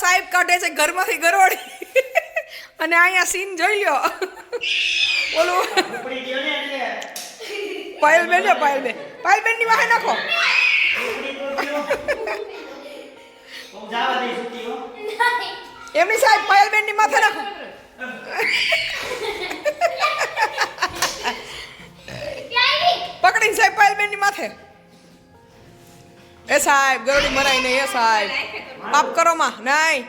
સાહેબ કાઢે છે ઘરમાંથી ગરોળી. અને અહીંયા સીન જોઈ લ્યો. બોલો. પાયલ બેન લ્યો પાયલ બેન. પાયલ બેનની વાહે નાખો. એમની સાહેબ પાયલ બેનની માથે નાખો. એ સાહેબ ગરોળી મરાય નહીં, એ સાહેબ. પાપ કરો માં, નહીં.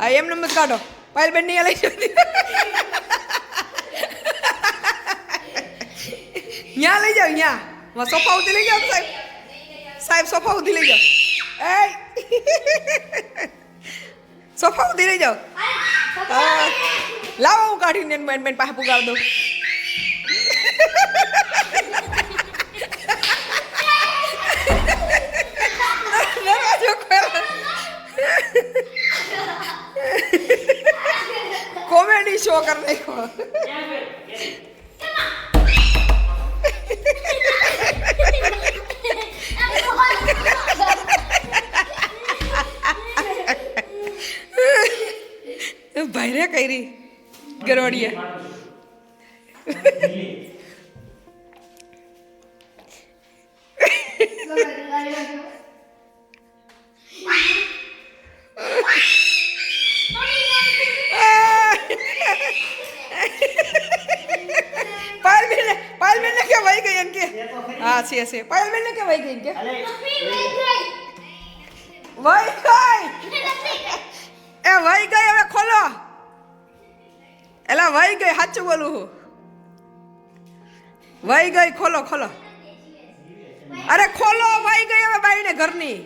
હા, એમને મત કાઢો. પાયલ બેનની લઈ જતી ત્યાં લઈ જાઓ ત્યાં માં સોફા ઉધી લઈ જાઓ, સાહેબ. સાહેબ, સોફા ઉધી લઈ જાઓ. એ સોફા ઉધી લઈ જાઓ. લાવો હું કાઢીને, બેન બેન પાસે પુગાડ દઉં. કોમેડી શો કર નાખ્યો ભાઈને કરી ગરોડીએ પાયલ એમ કે? હા છે છે. પાયલબેન ને કે વહી ગઈ કે? વહી ગઈ. એ વહી ગઈ હવે ખોલો. એલા વહી ગઈ સાચું બોલું હું. વહી ગઈ ખોલો ખોલો. અરે ખોલો વહી ગઈ હવે બાઈને ઘરની.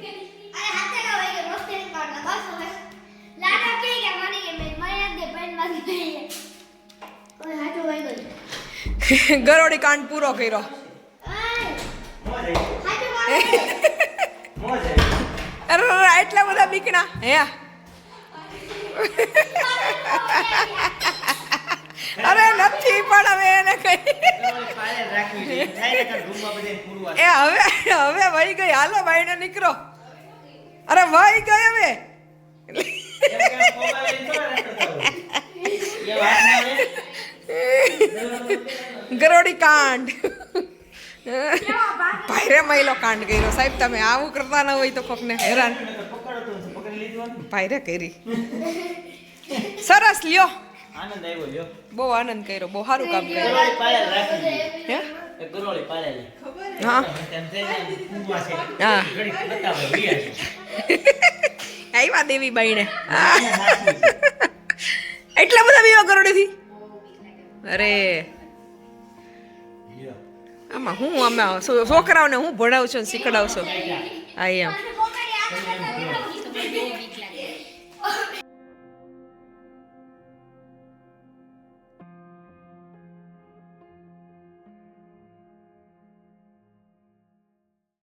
ગરોડી કાંડ પૂરો કર્યો. અરે એટલા બધા બીકણા. હે અરે નથી પણ હવે એને કઈ. ને એ હવે હવે વહી ગઈ. હાલો ભાઈને નીકળો. અરે વહી ગઈ હવે. ના. ગરોડી કાંડ. ભાઈરે મહિલો કાંડ કર્યો. સાહેબ તમે આવું કરતા ન હોય તો કોકને હેરાન. ભાઈરે કરી. સરસ લ્યો. આનંદ આવ્યો લ્યો. બહુ આનંદ કર્યો બહુ સારું કામ કર્યું. હે? આવ્યા દેવી બાઈને. એટલા બધા બીવા કરોડેથી અરે. આમાં હું અમે છોકરાઓને હું ભણાવશો ને શીખડાવશો હા એમ.